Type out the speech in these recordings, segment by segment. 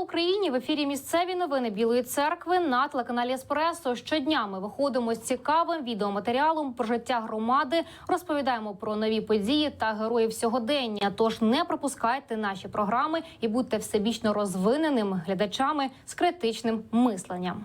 Україні! В ефірі місцеві новини Білої церкви на телеканалі Еспресо. Щодня ми виходимо з цікавим відеоматеріалом про життя громади. Розповідаємо про нові події та героїв сьогодення. Тож не пропускайте наші програми і будьте всебічно розвиненими глядачами з критичним мисленням.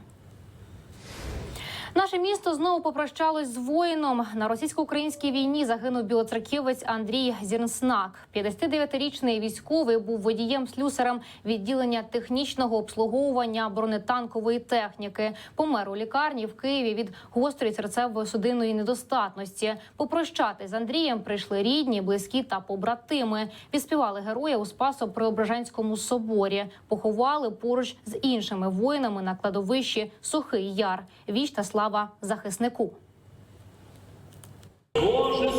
Наше місто знову попрощалось з воїном. На російсько-українській війні загинув білоцерківець Андрій Зірнснак. 59-річний військовий був водієм слюсарем відділення технічного обслуговування бронетанкової техніки. Помер у лікарні в Києві від гострої серцево-судинної недостатності. Попрощати з Андрієм прийшли рідні, близькі та побратими. Відспівали героя у Спасо-Преображенському соборі. Поховали поруч з іншими воїнами на кладовищі Сухий Яр. Віч та слава захиснику. Боже,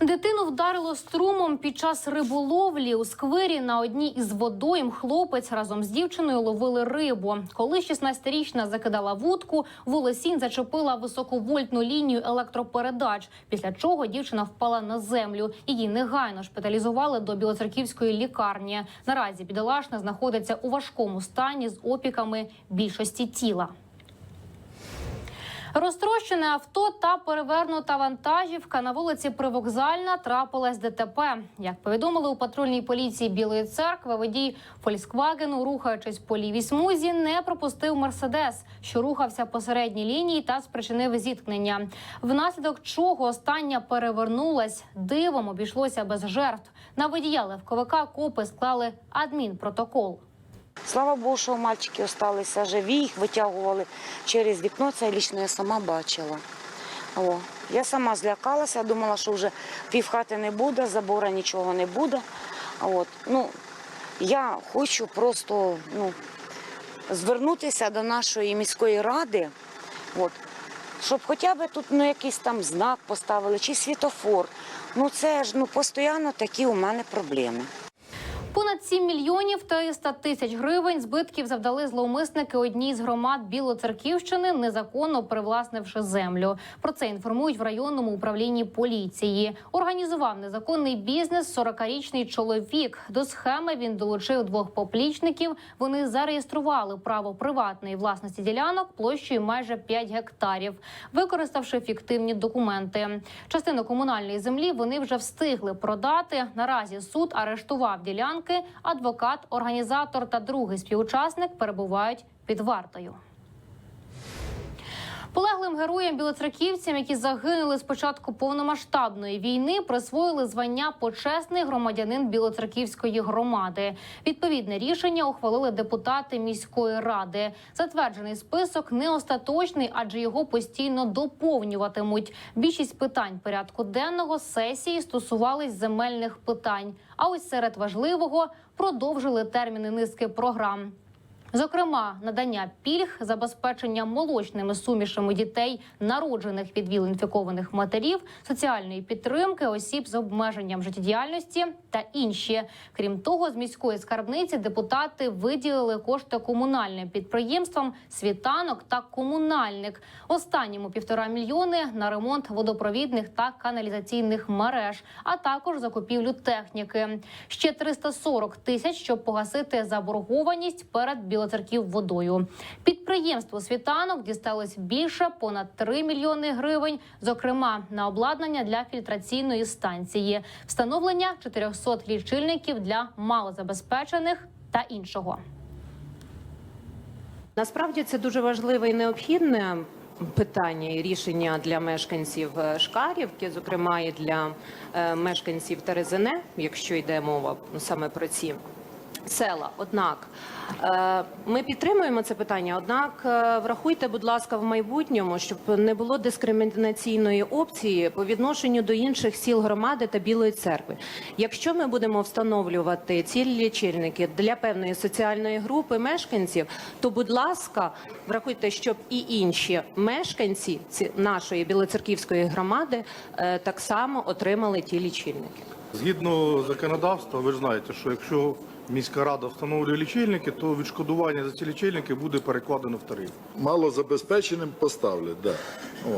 Дитину вдарило струмом під час риболовлі у сквері на одній із водойм. Хлопець разом з дівчиною ловили рибу. Коли 16-річна закидала вудку, волосінь зачепила високовольтну лінію електропередач. Після чого дівчина впала на землю. Її негайно шпиталізували до білоцерківської лікарні. Наразі бідолашна знаходиться у важкому стані з опіками більшості тіла. Розтрощене авто та перевернута вантажівка на вулиці Привокзальна трапилась ДТП. Як повідомили у патрульній поліції Білої церкви, водій Фольксвагену, рухаючись по лівій смузі, не пропустив мерседес, що рухався по середній лінії та спричинив зіткнення. Внаслідок чого остання перевернулась, дивом обійшлося без жертв. На водія легковика копи склали адмінпротокол. Слава Богу, що мальчики залишилися живі, їх витягували через вікно, це лічно я сама бачила. О, я сама злякалася, думала, що вже півхати не буде, забора нічого не буде. От, ну, я хочу просто ну, звернутися до нашої міської ради, от, щоб хоча б тут ну, якийсь там знак поставили чи світофор. Ну це ж ну, постійно такі у мене проблеми. Понад 7 мільйонів 300 тисяч гривень збитків завдали зловмисники одній з громад Білоцерківщини, незаконно привласнивши землю. Про це інформують в районному управлінні поліції. Організував незаконний бізнес 40-річний чоловік. До схеми він долучив двох поплічників. Вони зареєстрували право приватної власності ділянок площею майже 5 гектарів, використавши фіктивні документи. Частину комунальної землі вони вже встигли продати. Наразі суд арештував ділянки. Адвокат, організатор та другий співучасник перебувають під вартою. Полеглим героям білоцерківцям, які загинули з початку повномасштабної війни, присвоїли звання почесний громадянин білоцерківської громади. Відповідне рішення ухвалили депутати міської ради. Затверджений список не остаточний, адже його постійно доповнюватимуть. Більшість питань порядку денного сесії стосувались земельних питань. А ось серед важливого продовжили терміни низки програм. Зокрема, надання пільг, забезпечення молочними сумішами дітей, народжених від віл-інфікованих матерів, соціальної підтримки осіб з обмеженням життєдіяльності та інші. Крім того, з міської скарбниці депутати виділили кошти комунальним підприємствам світанок та комунальник. Останньому півтора мільйони на ремонт водопровідних та каналізаційних мереж, а також закупівлю техніки. Ще 340 тисяч, щоб погасити заборгованість перед білоцерків водою. Підприємству світанок дісталось більше понад 3 мільйони гривень, зокрема на обладнання для фільтраційної станції, встановлення 400 лічильників для малозабезпечених та іншого. Насправді це дуже важливе і необхідне питання і рішення для мешканців е, Шкарівки, зокрема і для е, мешканців Терезине, якщо йде мова ну, саме про ці. Села, однак е, ми підтримуємо це питання. Однак е, врахуйте, будь ласка, в майбутньому, щоб не було дискримінаційної опції по відношенню до інших сіл громади та Білої церкви. Якщо ми будемо встановлювати ці лічильники для певної соціальної групи мешканців, то будь ласка, врахуйте, щоб і інші мешканці ці- нашої білоцерківської громади е, так само отримали ті лічильники. Згідно законодавства, ви ж знаєте, що якщо міська рада встановлює лічильники, то відшкодування за ці лічильники буде перекладено в тариф. Малозабезпеченим поставлять, да.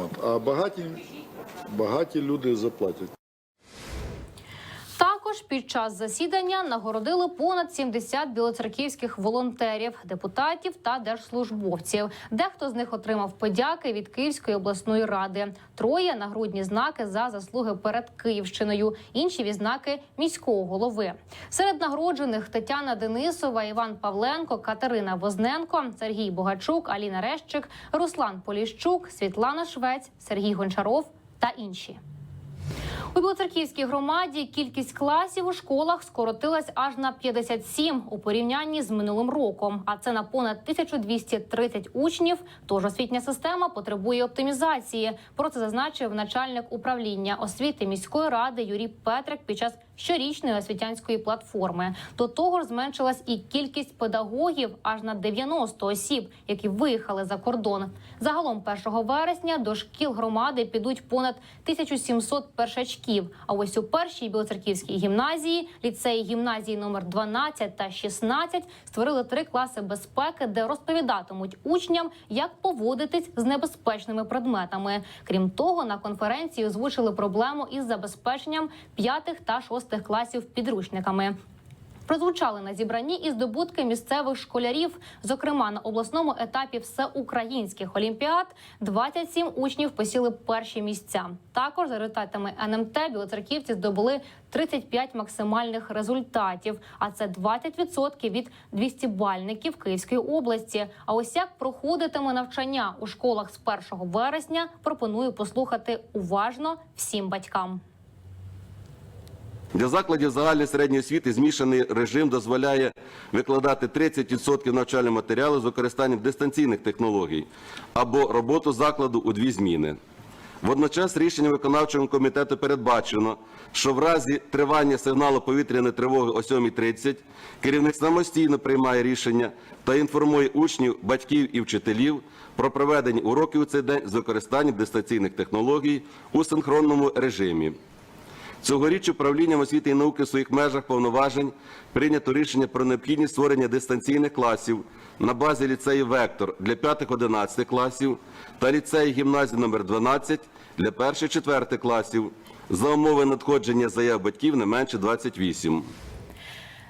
От. А багаті, багаті люди заплатять. Також під час засідання нагородили понад 70 білоцерківських волонтерів, депутатів та держслужбовців. Дехто з них отримав подяки від Київської обласної ради. Троє нагрудні знаки за заслуги перед Київщиною, інші відзнаки міського голови. Серед нагороджених Тетяна Денисова, Іван Павленко, Катерина Возненко, Сергій Богачук, Аліна Рещик, Руслан Поліщук, Світлана Швець, Сергій Гончаров та інші. У Білоцерківській громаді кількість класів у школах скоротилась аж на 57 у порівнянні з минулим роком. А це на понад 1230 учнів. Тож освітня система потребує оптимізації. Про це зазначив начальник управління освіти міської ради Юрій Петрик під час щорічної освітянської платформи. До того ж, зменшилась і кількість педагогів аж на 90 осіб, які виїхали за кордон. Загалом 1 вересня до шкіл громади підуть понад 1700 першачків. А ось у першій білоцерківській гімназії, ліцеї гімназії номер 12 та 16 створили три класи безпеки, де розповідатимуть учням, як поводитись з небезпечними предметами. Крім того, на конференції озвучили проблему із забезпеченням п'ятих та шостих класів підручниками. Прозвучали на зібранні і здобутки місцевих школярів. Зокрема, на обласному етапі всеукраїнських олімпіад 27 учнів посіли перші місця. Також за результатами НМТ білоцерківці здобули 35 максимальних результатів. А це 20% від 200-бальників Київської області. А ось як проходитиме навчання у школах з 1 вересня, пропоную послухати уважно всім батькам. Для закладів загальної середньої освіти змішаний режим дозволяє викладати 30% навчального матеріалу з використанням дистанційних технологій або роботу закладу у дві зміни. Водночас рішенням виконавчого комітету передбачено, що в разі тривання сигналу повітряної тривоги о 7.30 керівник самостійно приймає рішення та інформує учнів, батьків і вчителів про проведення уроків у цей день з використанням дистанційних технологій у синхронному режимі. Цьогоріч управлінням освіти і науки в своїх межах повноважень прийнято рішення про необхідність створення дистанційних класів на базі ліцею «Вектор» для 5-11 класів та ліцею гімназії номер 12 для 1-4 класів за умови надходження заяв батьків не менше 28.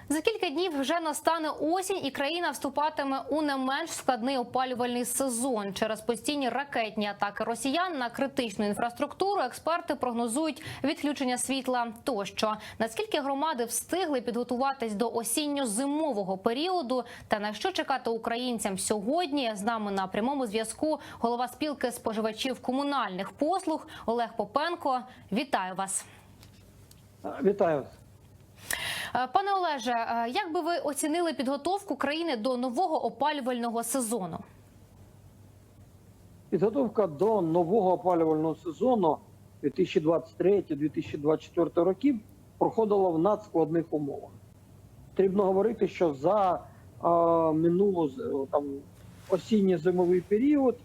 За кілька днів вже настане осінь, і країна вступатиме у не менш складний опалювальний сезон. Через постійні ракетні атаки росіян на критичну інфраструктуру експерти прогнозують відключення світла. Тощо наскільки громади встигли підготуватись до осінньо-зимового періоду, та на що чекати українцям сьогодні? З нами на прямому зв'язку голова спілки споживачів комунальних послуг Олег Попенко. Вітаю вас. Вітаю Пане Олеже, е, як би ви оцінили підготовку країни до нового опалювального сезону? Підготовка до нового опалювального сезону 2023-2024 років проходила в надскладних умовах. Потрібно говорити, що за е, минулу там, осінньо-зимовий період е,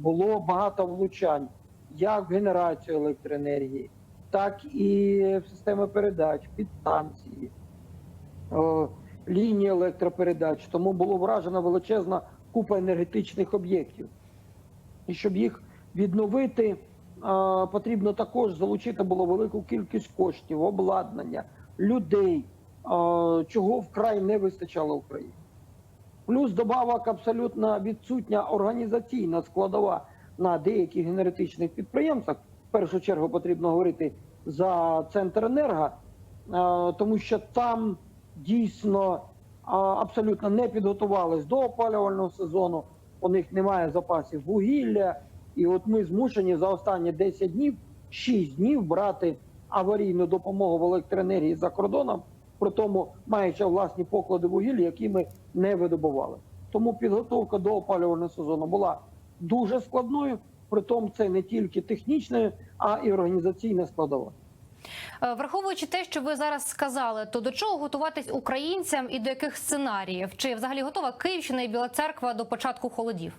було багато влучань як в генерацію електроенергії, так і системи передач, підстанції, лінії електропередач. Тому було вражена величезна купа енергетичних об'єктів. І щоб їх відновити, е, потрібно також залучити було велику кількість коштів, обладнання, людей, е, чого вкрай не вистачало Україні. Плюс добавок абсолютно відсутня організаційна складова на деяких енергетичних підприємствах. Першу чергу потрібно говорити за центр енерго, е, тому що там дійсно абсолютно не підготувались до опалювального сезону. У них немає запасів вугілля, і от ми змушені за останні 10 днів, 6 днів брати аварійну допомогу в електроенергії за кордоном, при тому маючи власні поклади вугілля, які ми не видобували. Тому підготовка до опалювального сезону була дуже складною. Притом це не тільки технічна, а і організаційна складова. Е, Враховуючи те, що ви зараз сказали, то до чого готуватись українцям і до яких сценаріїв? Чи взагалі готова Київщина і Біла Церква до початку холодів?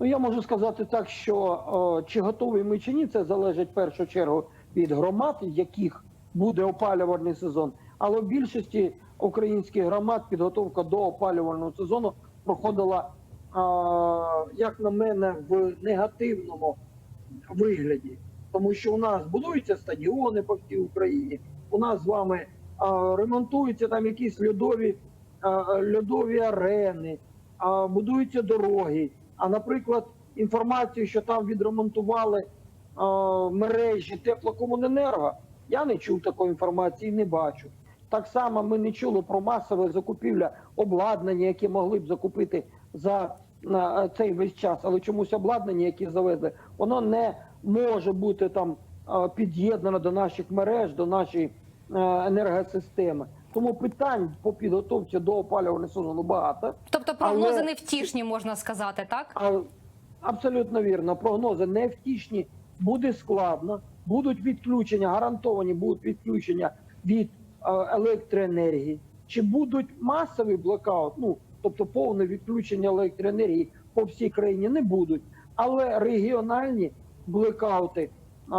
Ну я можу сказати так, що о, чи готові ми чи ні, це залежить в першу чергу від громад, в яких буде опалювальний сезон. Але в більшості українських громад підготовка до опалювального сезону проходила, як на мене, в негативному вигляді. Тому що у нас будуються стадіони по всій Україні, у нас з вами ремонтуються там якісь льодові, льодові арени, будуються дороги. А, наприклад, інформацію, що там відремонтували мережі теплокомуненерго, я не чув такої інформації, не бачу. Так само ми не чули про масове закупівля обладнання, яке могли б закупити за на цей весь час, але чомусь обладнання, яке завезли, воно не може бути там під'єднано до наших мереж, до нашої е, енергосистеми. Тому питань по підготовці до опалювального сезону багато. Тобто прогнози Але- невтішні, можна сказати, так? А, абсолютно вірно. Прогнози невтішні, буде складно, будуть відключення, гарантовані будуть відключення від е, електроенергії. Чи будуть масовий блокаут, ну тобто повне відключення електроенергії по всій країні не будуть, але регіональні блекаути а,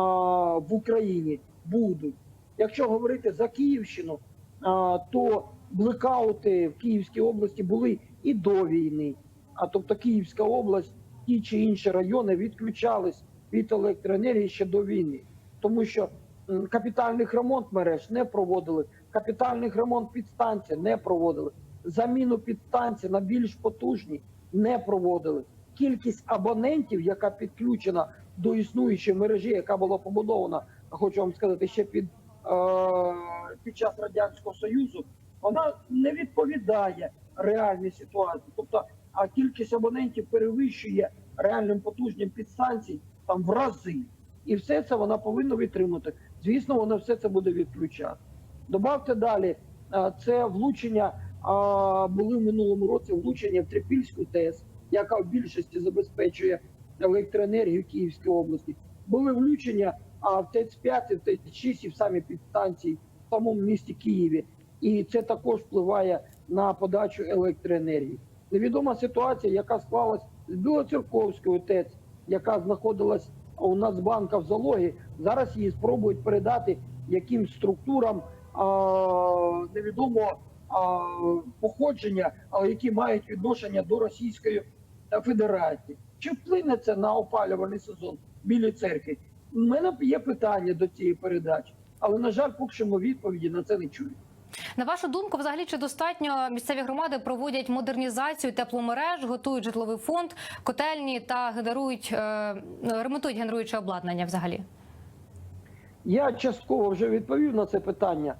в Україні будуть. Якщо говорити за Київщину, а, то блекаути в Київській області були і до війни. А тобто Київська область, ті чи інші райони відключались від електроенергії ще до війни, тому що капітальних ремонт мереж не проводили, капітальних ремонт підстанцій не проводили, заміну підстанцій на більш потужні не проводили. Кількість абонентів, яка підключена до існуючої мережі, яка була побудована, хочу вам сказати, ще під, е, під час радянського союзу, вона не відповідає реальній ситуації. Тобто, а кількість абонентів перевищує реальним потужним підстанцій там в рази. І все це вона повинна відтримати. Звісно, вона все це буде відключати. Добавте далі, е, це влучення були в минулому році влучення в Трипільську ТЕС, яка в більшості забезпечує електроенергію Київської області. Були влучення а, в ТЕЦ-5, в ТЕЦ-6 і в самі підстанції в самому місті Києві. І це також впливає на подачу електроенергії. Невідома ситуація, яка склалась з Білоцерковською ТЕЦ, яка знаходилась у Нацбанка в залогі. Зараз її спробують передати якимсь структурам а, невідомого а, походження, але які мають відношення до Російської Федерації. Чи вплине це на опалювальний сезон в Білій церкві? У мене є питання до цієї передачі, але на жаль, поки що ми відповіді на це не чую. На вашу думку, взагалі чи достатньо місцеві громади проводять модернізацію тепломереж, готують житловий фонд, котельні та генерують е, ремонтують генеруюче обладнання взагалі? Я частково вже відповів на це питання.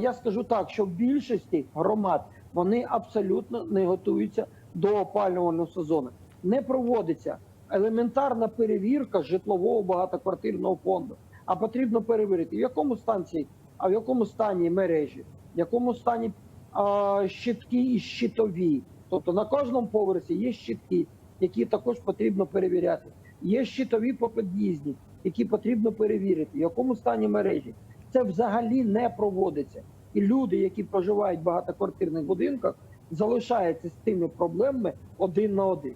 Я скажу так, що в більшості громад вони абсолютно не готуються до опалювального сезону. Не проводиться елементарна перевірка житлового багатоквартирного фонду. А потрібно перевірити, в якому станції, а в якому стані мережі, в якому стані а, щитки і щитові. Тобто на кожному поверсі є щитки, які також потрібно перевіряти. Є щитові по під'їзді, які потрібно перевірити, в якому стані мережі. Це взагалі не проводиться. І люди, які проживають в багатоквартирних будинках, залишаються з тими проблемами один на один.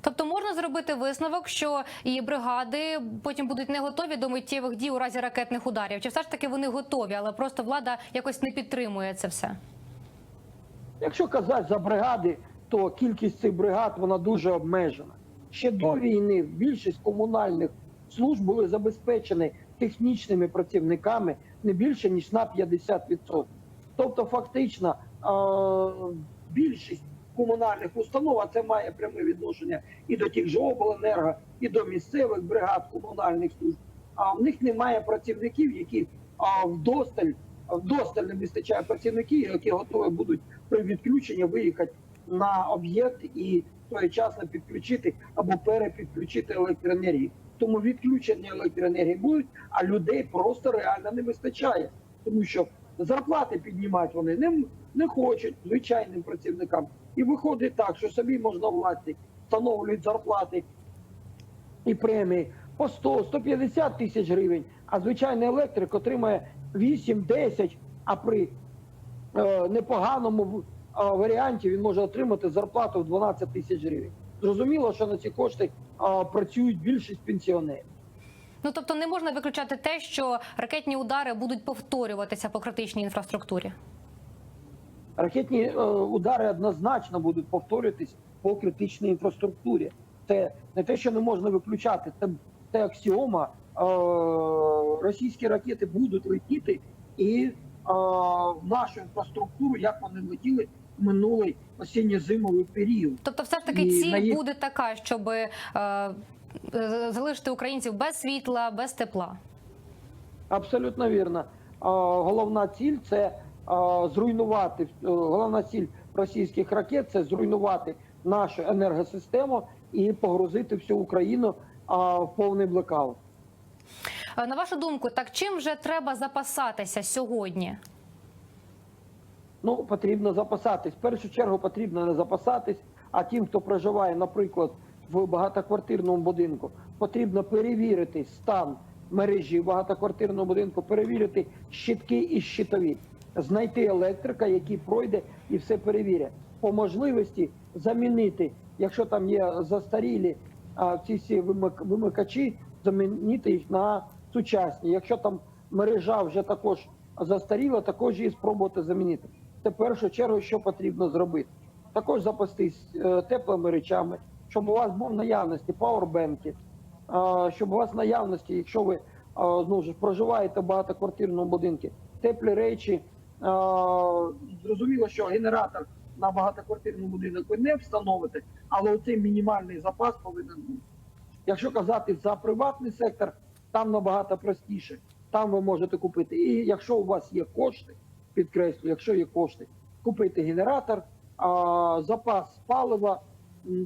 Тобто можна зробити висновок, що і бригади потім будуть не готові до миттєвих дій у разі ракетних ударів. Чи все ж таки вони готові, але просто влада якось не підтримує це все? Якщо казати за бригади, то кількість цих бригад вона дуже обмежена. Ще до війни більшість комунальних служб були забезпечені технічними працівниками не більше ніж на 50%. Тобто, фактично, е, більшість комунальних установ, а це має пряме відношення і до тих же обленерго, і до місцевих бригад комунальних служб. А в них немає працівників, які вдосталь вдосталь не вистачає працівників, які готові будуть при відключенні виїхати на об'єкт і своєчасно підключити або перепідключити електроенергію. Тому відключення електроенергії будуть, а людей просто реально не вистачає, тому що зарплати піднімати вони не, не хочуть звичайним працівникам. І виходить так, що собі можна власник встановлюють зарплати і премії по 100-150 тисяч гривень, а звичайний електрик отримає 8-10, а при е, непоганому е, варіанті він може отримати зарплату в 12 тисяч гривень. Зрозуміло, що на ці кошти працюють більшість пенсіонерів. Ну тобто не можна виключати те, що ракетні удари будуть повторюватися по критичній інфраструктурі. Ракетні е, удари однозначно будуть повторюватись по критичній інфраструктурі. Це не те, що не можна виключати, це, це аксіома. Е, російські ракети будуть летіти і е, в нашу інфраструктуру, як вони летіли минулий осінньо-зимовий період. Тобто, все ж таки, І ціль на їх- буде така, щоб е, е, залишити українців без світла, без тепла. Абсолютно вірно. Е, Головна ціль це е, зруйнувати е, головна ціль російських ракет це зруйнувати нашу енергосистему і погрузити всю Україну е, в повний блекаут. Е, На вашу думку, так чим вже треба запасатися сьогодні? Ну, потрібно запасатись. В першу чергу потрібно не запасатись, а тим, хто проживає, наприклад, в багатоквартирному будинку, потрібно перевірити стан мережі в багатоквартирному будинку, перевірити щитки і щитові, знайти електрика, який пройде і все перевірять. По можливості замінити, якщо там є застарілі а, ці всі вимик- вимикачі, замінити їх на сучасні. Якщо там мережа вже також застаріла, також її спробувати замінити. Це в першу чергу, що потрібно зробити. Також запастись е, теплими речами, щоб у вас був в наявності пауербенки, щоб у вас в наявності, якщо ви ну, ж, проживаєте в багатоквартирному будинку, теплі речі. Зрозуміло, що генератор на багатоквартирному будинок ви не встановите, але оцей мінімальний запас повинен бути. Якщо казати за приватний сектор, там набагато простіше. Там ви можете купити. І якщо у вас є кошти, підкреслю, якщо є кошти, купити генератор, а, запас палива,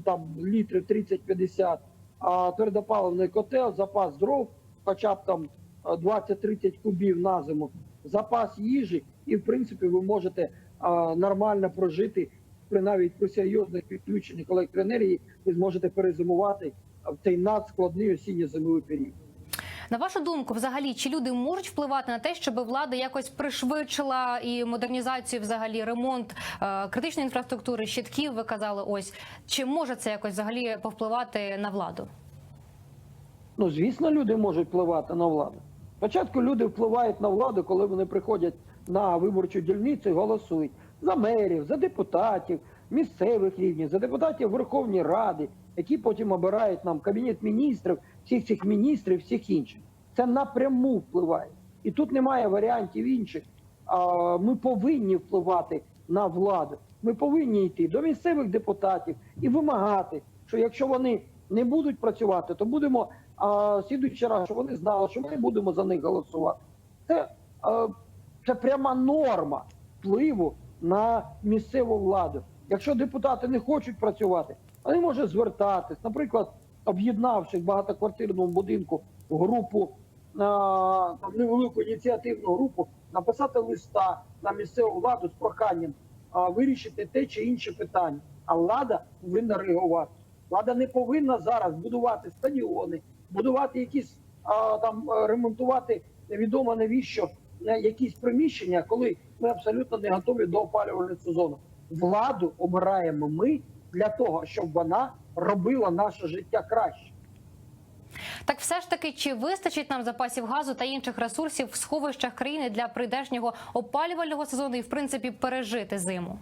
там літрів 30-50, а твердопаливний котел, запас дров, хоча б там 20-30 кубів на зиму, запас їжі, і в принципі ви можете а, нормально прожити при навіть при серйозних відключеннях електроенергії, ви зможете перезимувати в цей надскладний осінньо-зимовий період. На вашу думку, взагалі, чи люди можуть впливати на те, щоб влада якось пришвидшила і модернізацію, взагалі, ремонт е, критичної інфраструктури, щитків? Ви казали, ось чи може це якось взагалі повпливати на владу? Ну, звісно, люди можуть впливати на владу. Спочатку люди впливають на владу, коли вони приходять на виборчу дільницю і голосують за мерів, за депутатів, місцевих рівнів, за депутатів Верховної Ради, які потім обирають нам кабінет міністрів, всіх цих міністрів, всіх інших. Це напряму впливає. І тут немає варіантів інших. Ми повинні впливати на владу. Ми повинні йти до місцевих депутатів і вимагати, що якщо вони не будуть працювати, то будемо а, раз, щоб вони знали, що ми будемо за них голосувати. Це, це пряма норма впливу на місцеву владу. Якщо депутати не хочуть працювати, вони можуть звертатись, наприклад, об'єднавши в багатоквартирному будинку групу там, невелику ініціативну групу, написати листа на місцеву владу з проханням вирішити те чи інше питання. А влада повинна реагувати. Влада не повинна зараз будувати стадіони, будувати якісь а, там е, ремонтувати невідомо навіщо е, якісь приміщення, коли ми абсолютно не готові до опалювального сезону. Владу обираємо ми для того, щоб вона робила наше життя краще. Так, все ж таки, чи вистачить нам запасів газу та інших ресурсів в сховищах країни для прийдешнього опалювального сезону і в принципі пережити зиму?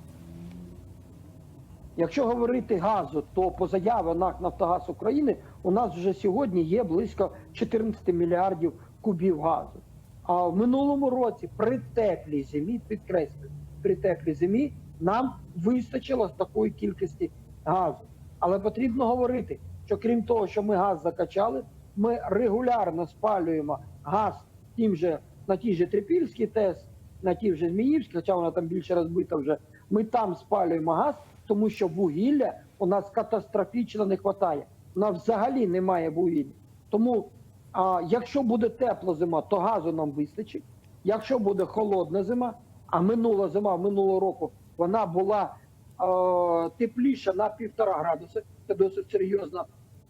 Якщо говорити газу, то по заяві НАК Нафтогаз України у нас вже сьогодні є близько 14 мільярдів кубів газу. А в минулому році при теплій зимі, підкреслюю, при теплій зимі нам вистачило такої кількості газу. Але потрібно говорити, що крім того, що ми газ закачали, ми регулярно спалюємо газ тим же на тій же Трипільській ТЕС, на тій же Зміївській, хоча вона там більше розбита вже. Ми там спалюємо газ, тому що вугілля у нас катастрофічно не вистачає. У нас взагалі немає вугілля. Тому, а, якщо буде тепла зима, то газу нам вистачить. Якщо буде холодна зима, а минула зима минулого року вона була е, тепліша на півтора градуси, це досить серйозно,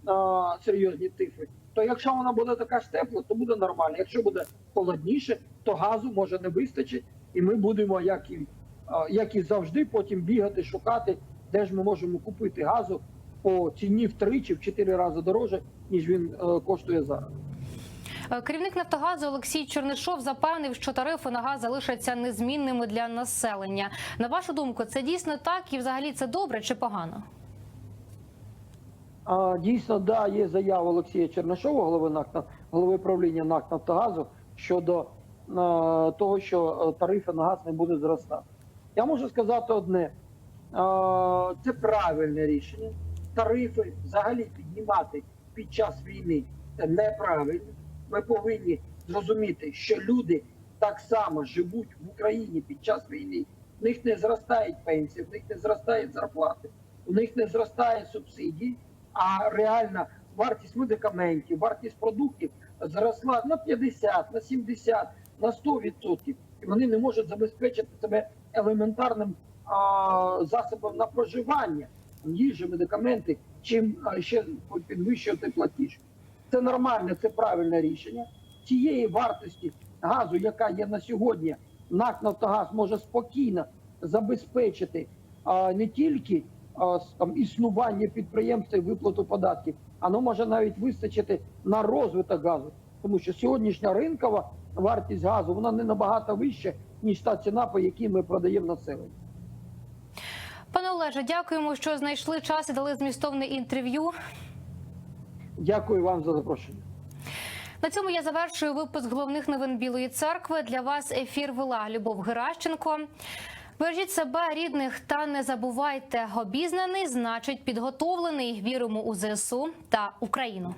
е, серйозні цифри. То якщо вона буде така ж тепла, то буде нормально. Якщо буде холодніше, то газу може не вистачить, і ми будемо, як і, е, як і завжди, потім бігати, шукати, де ж ми можемо купити газу по ціні втричі, в чотири рази дороже, ніж він е, коштує зараз. Е, Керівник Нафтогазу Олексій Чернишов запевнив, що тарифи на газ залишаться незмінними для населення. На вашу думку, це дійсно так і взагалі це добре чи погано? Дійсно, да, є заява Олексія Чернишова, голови НАК, голови правління НАК Нафтогазу щодо е, того, що е, тарифи на газ не будуть зростати. Я можу сказати одне: це правильне рішення. Тарифи взагалі піднімати під час війни неправильно. Ми повинні зрозуміти, що люди так само живуть в Україні під час війни. В них не зростають пенсії, в них не зростають зарплати, у них не зростає субсидії, а реальна вартість медикаментів, вартість продуктів зросла на 50, на 70, на 100%. І вони не можуть забезпечити себе елементарним а, засобом на проживання, їжі, медикаменти, чим ще підвищувати платіж. Це нормальне, це правильне рішення. Цієї вартості газу, яка є на сьогодні, НАК Нафтогаз може спокійно забезпечити а, не тільки а, там, існування підприємства і виплату податків, воно може навіть вистачити на розвиток газу, тому що сьогоднішня ринкова вартість газу вона не набагато вища, ніж та ціна, по якій ми продаємо населенню. Пане Олеже, дякуємо, що знайшли час і дали змістовне інтерв'ю. Дякую вам за запрошення. На цьому я завершую випуск головних новин Білої церкви. Для вас ефір вела Любов Геращенко. Бережіть себе, рідних, та не забувайте, обізнаний значить підготовлений. Віримо у ЗСУ та Україну.